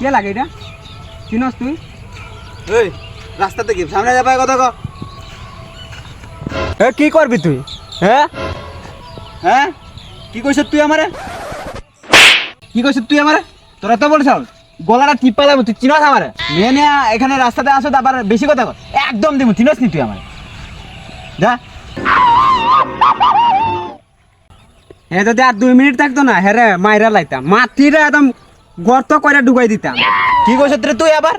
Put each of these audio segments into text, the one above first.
কে লাগে এটা? চিনস তুই? এই রাস্তাতে কি? সামনে যাবে কথা ক এ কি করবি তুই? হ্যাঁ হ্যাঁ কি কইছ তুই আমারে? কি কইছ তুই আমারে? তোরা তো বলছ গলাটা টিপা যাব তুই চিনস আমারে? মেয়ে নিয়ে এখানে রাস্তাতে আসো আবার বেশি কথা কর একদম দিমু চিনস নি তুই আমারে? যা। এ যদি আর দুই মিনিট থাকতো না হ্যাঁ রে মাইরা লাইতাম। মাটিরে একদম গর্ত করে ডুবাই দিতাম। কি কইছ তুই আবার?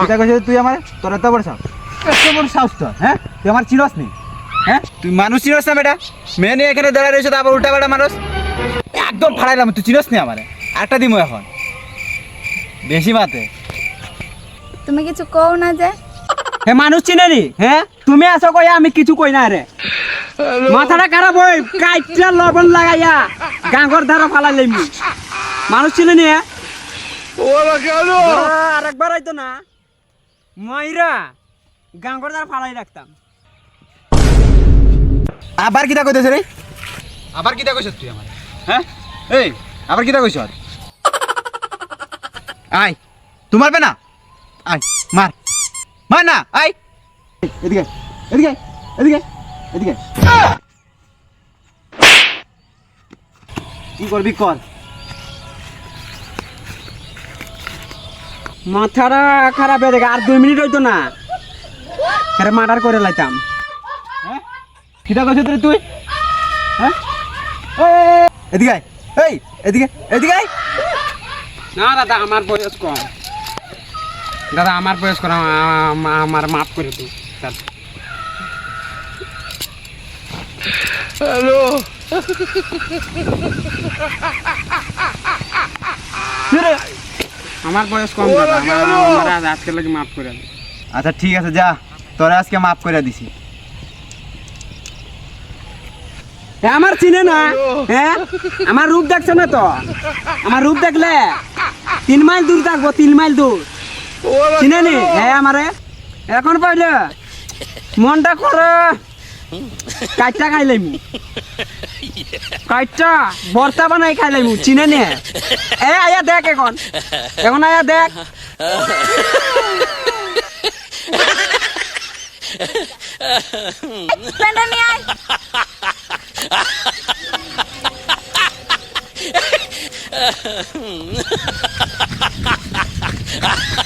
কিটা কইছ তুই আমারে? তোরা তো বলছ এত বড় সাহস তোর হ্যাঁ? তুই আমার চিনস নি হ্যাঁ? তুই মানুষ চিনস না বেটা। মেয়ে নিয়ে এখানে দাঁড়ায় রয়েছে আবার উল্টা বেটা মানুষ। একদম ফাড়াইলাম তুই চিনস নি আমারে। একটা দিমু এখন। বেশি মাতে তুমি কিছু কও না যে। হে মানুষ চিনে নি হ্যাঁ? তুমি আছো কই আমি কিছু কই না রে। মাথাটা খারাপ হই কাইটা লবণ লাগাইয়া গাঙ্গর ধারা ফালাই লইমি। মানুষ চিনে নি? হ্যাঁ? আহ, আরেকবার আইতো না। মাইরা গাঙ্গর ধারা ফালাই রাখতাম। আবার কিটা কইতেছ রে? আবার কিটা কইছ তুই আমার? হ্যাঁ? এই আবার কিটা কইছ? আয় তোমার বে না? আয় মার। মার না আয়। এদিকে এদিকে এদিকে এদিকে কি করবি কর। মাথাটা খারাপ হয়ে দেখে আর দুই মিনিট হইতো না। আরে মার্ডার করে লাইতাম। হ্যাঁ? কিটা কইছ রে তুই? হ্যাঁ? এদিকে এই, এদিকে এদিকে না, দাদা, আমার বয়স কম। দাদা, আমার বয়স কম আমার মাফ করে দিন দাদা। রে? আমার বয়স কম আজকে লাগে মাফ করে আচ্ছা ঠিক আছে যা। তোরা আজকে মাফ করে দিছি। আমার চিনে না? হ্যাঁ আমার রূপ দেখছে না তো? আমার রূপ দেখলে? তিন মাইল দূর থাকব তিন মাইল দূর। চিনে নি? হ্যাঁ আমারে। এখন পাইলে মনটা করে কাইটা খাইলাম কাইটা বর্তা বানাই খাইলাম চিনে নি। এ আয়া দেখ এখন। এখন আয়া দেখ। প্যান্ডা নিয়ে আয়।